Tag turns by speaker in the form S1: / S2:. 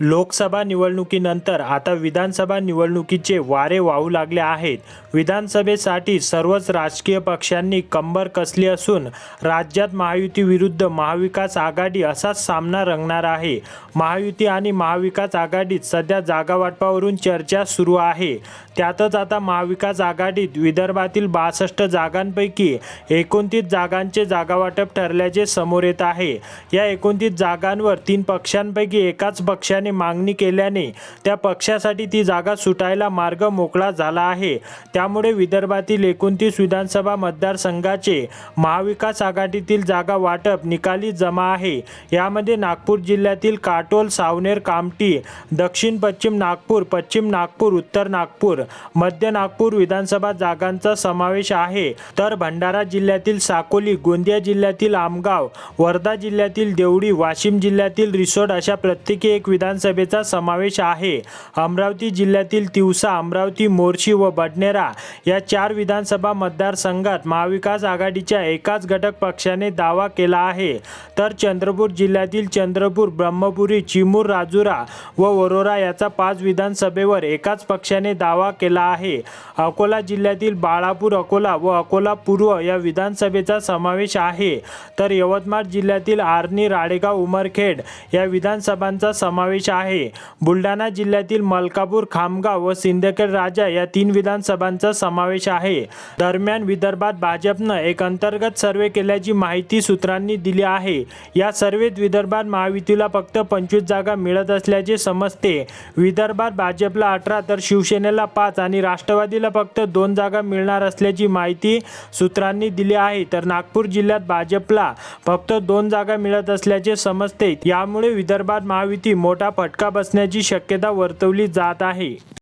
S1: लोकसभा निवडणुकीनंतर आता विधानसभा निवडणुकीचे वारे वाहू लागले आहेत. विधानसभेसाठी सर्वच राजकीय पक्षांनी कंबर कसली असून राज्यात महायुती विरुद्ध महाविकास आघाडी असाच सामना रंगणार आहे. महायुती आणि महाविकास आघाडीत सध्या जागावाटपावरून चर्चा सुरू आहे. त्यातच आता महाविकास आघाडीत विदर्भातील बासष्ट जागांपैकी एकोणतीस जागांचे जागावाटप ठरल्याचे समोर येत आहे. या एकोणतीस जागांवर तीन पक्षांपैकी एकाच पक्षाने मागणी केल्याने त्या पक्षासाठी ती जागा सुटायला मार्ग मोकळा झाला आहे. त्यामुळे विदर्भातील एकोणतीस विधानसभा मतदारसंघाचे महाविकास आघाडीतील जागा वाटप निकाली जमा आहे. यामध्ये नागपूर जिल्ह्यातील काटोल सावनेर कामटी दक्षिण पश्चिम नागपूर पश्चिम नागपूर उत्तर नागपूर मध्य नागपूर विधानसभा जागांचा समावेश आहे. तर भंडारा जिल्ह्यातील साकोली गोंदिया जिल्ह्यातील आमगाव वर्धा जिल्ह्यातील देवडी वाशिम जिल्ह्यातील रिसोड अशा प्रत्येकी एक विधानसभेचा समावेश आहे. अमरावती जिल्ह्यातील तिवसा अमरावती मोर्शी व बडनेरा या चार विधानसभा मतदारसंघात महाविकास आघाडीच्या एकाच घटक पक्षाने दावा केला आहे. तर चंद्रपूर जिल्ह्यातील चंद्रपूर ब्रह्मपुरी चिमूर राजुरा व वरोरा याचा पाच विधानसभेवर एकाच पक्षाने दावा केला आहे. अकोला जिल्ह्यातील बाळापूर अकोला व अकोला पूर्व या विधानसभेचा समावेश आहे. तर यवतमाळ जिल्ह्यातील आर्णी राडेगाव उमरखेड या विधानसभांचा समावेश समावेश आहे. बुलढाणा जिल्ह्यातील मलकापूर खामगाव व सिंदखेड राजा या तीन विधानसभांचा समावेश आहे. दरम्यान विदर्भात भाजपनं एक अंतर्गत सर्वे केल्याची माहिती सूत्रांनी दिली आहे. या सर्वेत विदर्भात महायुतीला फक्त पंचवीस जागा मिळत असल्याचे समजते. विदर्भात भाजपला अठरा तर शिवसेनेला पाच आणि राष्ट्रवादीला फक्त दोन जागा मिळणार असल्याची माहिती सूत्रांनी दिली आहे. तर नागपूर जिल्ह्यात भाजपला फक्त दोन जागा मिळत असल्याचे समजते. यामुळे विदर्भात महायुती मोठा फटका बसण्याची शक्यता वर्तवली जात आहे.